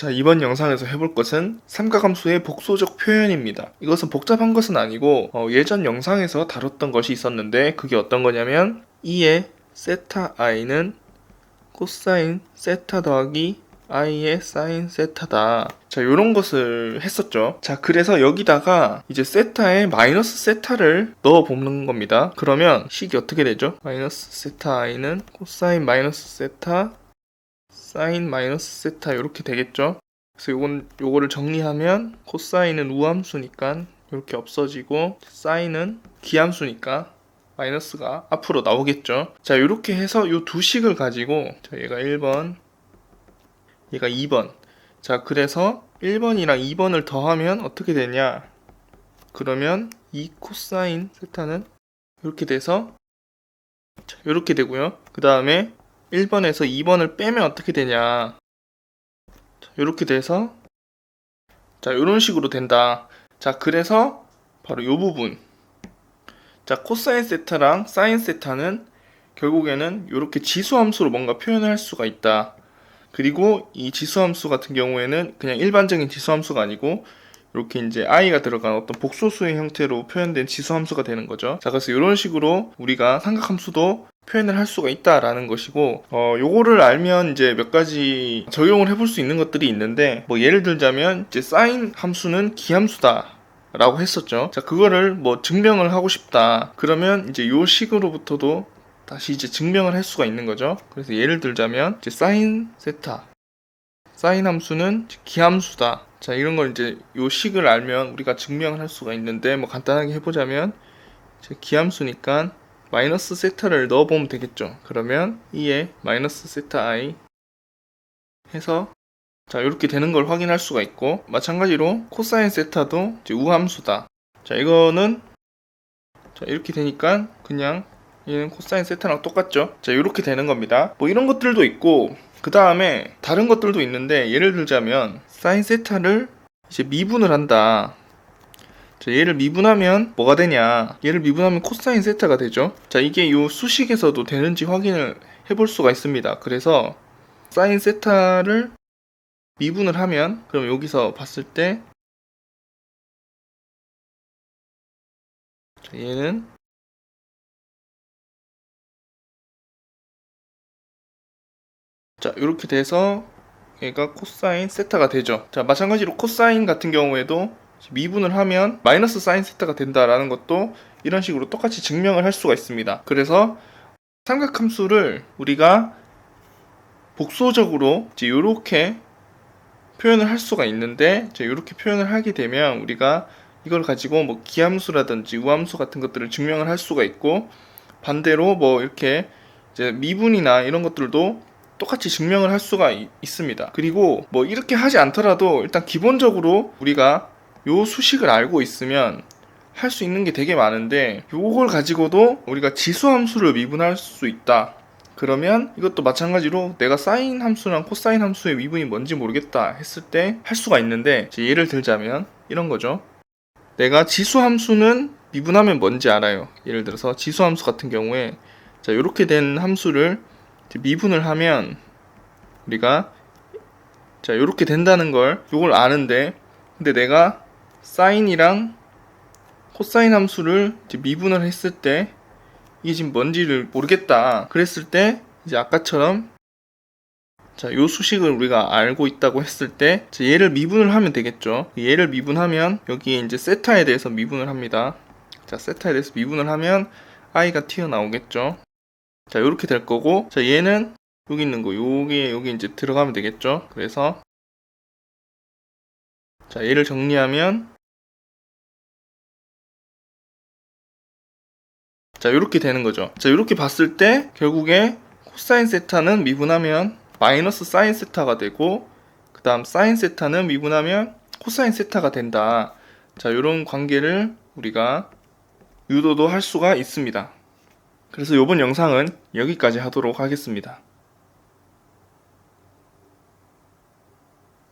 자, 이번 영상에서 해볼 것은 삼각함수의 복소적 표현입니다. 이것은 복잡한 것은 아니고 어, 예전 영상에서 다뤘던 것이 있었는데 그게 어떤 거냐면 2의 세타 i는 코사인 세타 더하기 i의 사인 세타다. 자, 요런 것을 했었죠. 자, 그래서 여기다가 이제 세타에 마이너스 세타를 넣어 보는 겁니다. 그러면 식이 어떻게 되죠? 마이너스 세타 i는 코사인 마이너스 세타 사인 마이너스 세타 이렇게 되겠죠. 그래서 요건 요거를 정리하면 코사인은 우함수니까 이렇게 없어지고 사인은 기함수니까 마이너스가 앞으로 나오겠죠. 자, 이렇게 해서 요두 식을 가지고 자, 얘가 1번, 얘가 2번. 자, 그래서 1번이랑 2번을 더하면 어떻게 되냐? 그러면 이 코사인 세타는 이렇게 돼서 자, 이렇게 되고요. 그 다음에 1번에서 2번을 빼면 어떻게 되냐? 자, 이렇게 돼서 자, 이런 식으로 된다. 자, 그래서 바로 이 부분. 자, 코사인 세타랑 사인 세타는 결국에는 이렇게 지수 함수로 뭔가 표현을 할 수가 있다. 그리고 이 지수 함수 같은 경우에는 그냥 일반적인 지수 함수가 아니고 이렇게 이제 i가 들어간 어떤 복소수의 형태로 표현된 지수 함수가 되는 거죠. 자, 그래서 이런 식으로 우리가 삼각함수도 표현을 할 수가 있다라는 것이고, 어, 요거를 알면 이제 몇 가지 적용을 해볼 수 있는 것들이 있는데, 뭐 예를 들자면 이제 사인 함수는 기함수다. 라고 했었죠. 자, 그거를 뭐 증명을 하고 싶다. 그러면 이제 요 식으로부터도 다시 이제 증명을 할 수가 있는 거죠. 그래서 예를 들자면 이제 사인 세타. 사인 함수는 기함수다. 자, 이런 걸 이제 요 식을 알면 우리가 증명을 할 수가 있는데 뭐 간단하게 해 보자면 이제 기함수니까 마이너스 세타를 넣어보면 되겠죠. 그러면 2에 마이너스 세타 i 해서 자 이렇게 되는 걸 확인할 수가 있고 마찬가지로 코사인 세타도 우함수다. 자 이거는 자 이렇게 되니까 그냥 얘는 코사인 세타랑 똑같죠. 자 이렇게 되는 겁니다. 뭐 이런 것들도 있고 그 다음에 다른 것들도 있는데 예를 들자면 사인 세타를 이제 미분을 한다. 자, 얘를 미분하면 뭐가 되냐? 얘를 미분하면 코사인 세타가 되죠. 자, 이게 요 수식에서도 되는지 확인을 해볼 수가 있습니다. 그래서 사인 세타를 미분을 하면 그럼 여기서 봤을 때 자, 얘는 자, 이렇게 돼서 얘가 코사인 세타가 되죠. 자, 마찬가지로 코사인 같은 경우에도 미분을 하면 마이너스 사인 세타가 된다라는 것도 이런 식으로 똑같이 증명을 할 수가 있습니다. 그래서 삼각함수를 우리가 복소적으로 이제 이렇게 표현을 할 수가 있는데 이제 이렇게 표현을 하게 되면 우리가 이걸 가지고 뭐 기함수라든지 우함수 같은 것들을 증명을 할 수가 있고 반대로 뭐 이렇게 이제 미분이나 이런 것들도 똑같이 증명을 할 수가 이- 있습니다. 그리고 뭐 이렇게 하지 않더라도 일단 기본적으로 우리가 요 수식을 알고 있으면 할 수 있는 게 되게 많은데 요걸 가지고도 우리가 지수 함수를 미분할 수 있다. 그러면 이것도 마찬가지로 내가 사인 함수랑 코사인 함수의 미분이 뭔지 모르겠다 했을 때 할 수가 있는데 예를 들자면 이런 거죠. 내가 지수 함수는 미분하면 뭔지 알아요. 예를 들어서 지수 함수 같은 경우에 자 이렇게 된 함수를 미분을 하면 우리가 자 이렇게 된다는 걸 요걸 아는데 근데 내가 사인이랑 코사인 함수를 미분을 했을 때 이게 지금 뭔지를 모르겠다 그랬을 때 이제 아까처럼 자, 요 수식을 우리가 알고 있다고 했을 때 자, 얘를 미분을 하면 되겠죠. 얘를 미분하면 여기에 이제 세타에 대해서 미분을 합니다. 자, 세타에 대해서 미분을 하면 i가 튀어나오겠죠. 자, 요렇게 될 거고 자, 얘는 여기 있는 거 요게 여기 이제 들어가면 되겠죠. 그래서 자, 얘를 정리하면 자, 요렇게 되는 거죠. 자, 요렇게 봤을 때 결국에 코사인 세타는 미분하면 마이너스 사인 세타가 되고 그 다음 사인 세타는 미분하면 코사인 세타가 된다. 자, 요런 관계를 우리가 유도도 할 수가 있습니다. 그래서 이번 영상은 여기까지 하도록 하겠습니다.